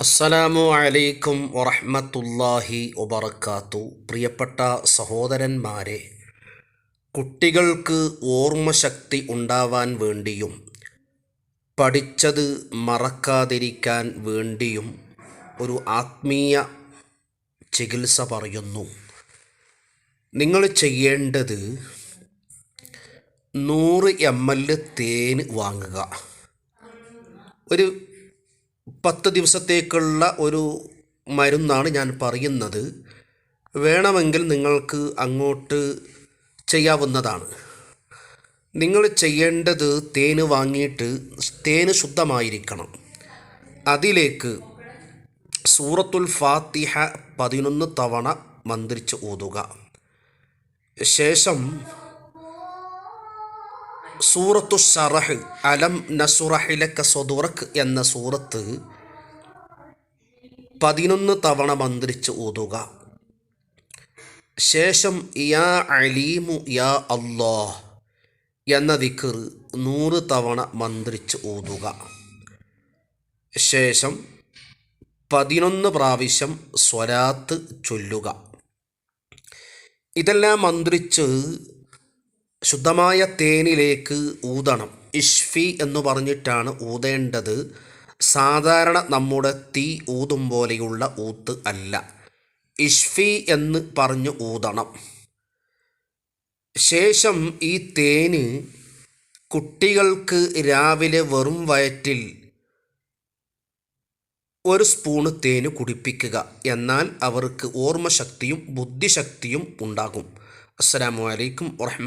അസ്സലാമു അലൈക്കും വറഹമത്തല്ലാഹി ഒബറക്കാത്തു പ്രിയപ്പെട്ട സഹോദരന്മാരെ കുട്ടികൾക്ക് ഓർമ്മശക്തി ഉണ്ടാവാൻ വേണ്ടിയും പഠിച്ചത് മറക്കാതിരിക്കാൻ വേണ്ടിയും ഒരു ആത്മീയ ചികിത്സ പറയുന്നു. നിങ്ങൾ ചെയ്യേണ്ടത് നൂറ് എം എൽ തേൻ വാങ്ങുക. ഒരു പത്ത് ദിവസത്തേക്കുള്ള ഒരു മരുന്നാണ് ഞാൻ പറയുന്നത്. വേണമെങ്കിൽ നിങ്ങൾക്ക് അങ്ങോട്ട് ചെയ്യാവുന്നതാണ്. നിങ്ങൾ ചെയ്യേണ്ടത് തേന് വാങ്ങിയിട്ട് തേന് ശുദ്ധമായിരിക്കണം. അതിലേക്ക് സൂറത്തുൽ ഫാത്തിഹ പതിനൊന്ന് തവണ മന്ത്രിച്ച് ഊതുക ശേഷം സൂറത്തു ഷറഹ് അലം നസുറഹിലക്ക സ്വതുറക്ക് എന്ന സൂറത്ത് പതിനൊന്ന് തവണ മന്ത്രിച്ച് ഊതുക ശേഷം യാ അലീമു യാ അള്ളാഹ് എന്ന ദിക്കർ നൂറ് തവണ മന്ത്രിച്ച് ഊതുക ശേഷം പതിനൊന്ന് പ്രാവശ്യം സ്വരാത്ത് ചൊല്ലുക. ഇതെല്ലാം മന്ത്രിച്ച് ശുദ്ധമായ തേനിലേക്ക് ഊതണം. ഇഷ്ഫി എന്ന് പറഞ്ഞിട്ടാണ് ഊതേണ്ടത്. സാധാരണ നമ്മുടെ തീ ഊതും പോലെയുള്ള ഊത്ത് അല്ല. ഇഷ്ഫി എന്ന് പറഞ്ഞ് ഊതണം. ശേഷം ഈ തേന് കുട്ടികൾക്ക് രാവിലെ വെറും വയറ്റിൽ ഒരു സ്പൂണ് തേന് കുടിപ്പിക്കുക. എന്നാൽ അവർക്ക് ഓർമ്മശക്തിയും ബുദ്ധിശക്തിയും ഉണ്ടാകും. അസ്സാം വലൈക്കും വറഹ്മ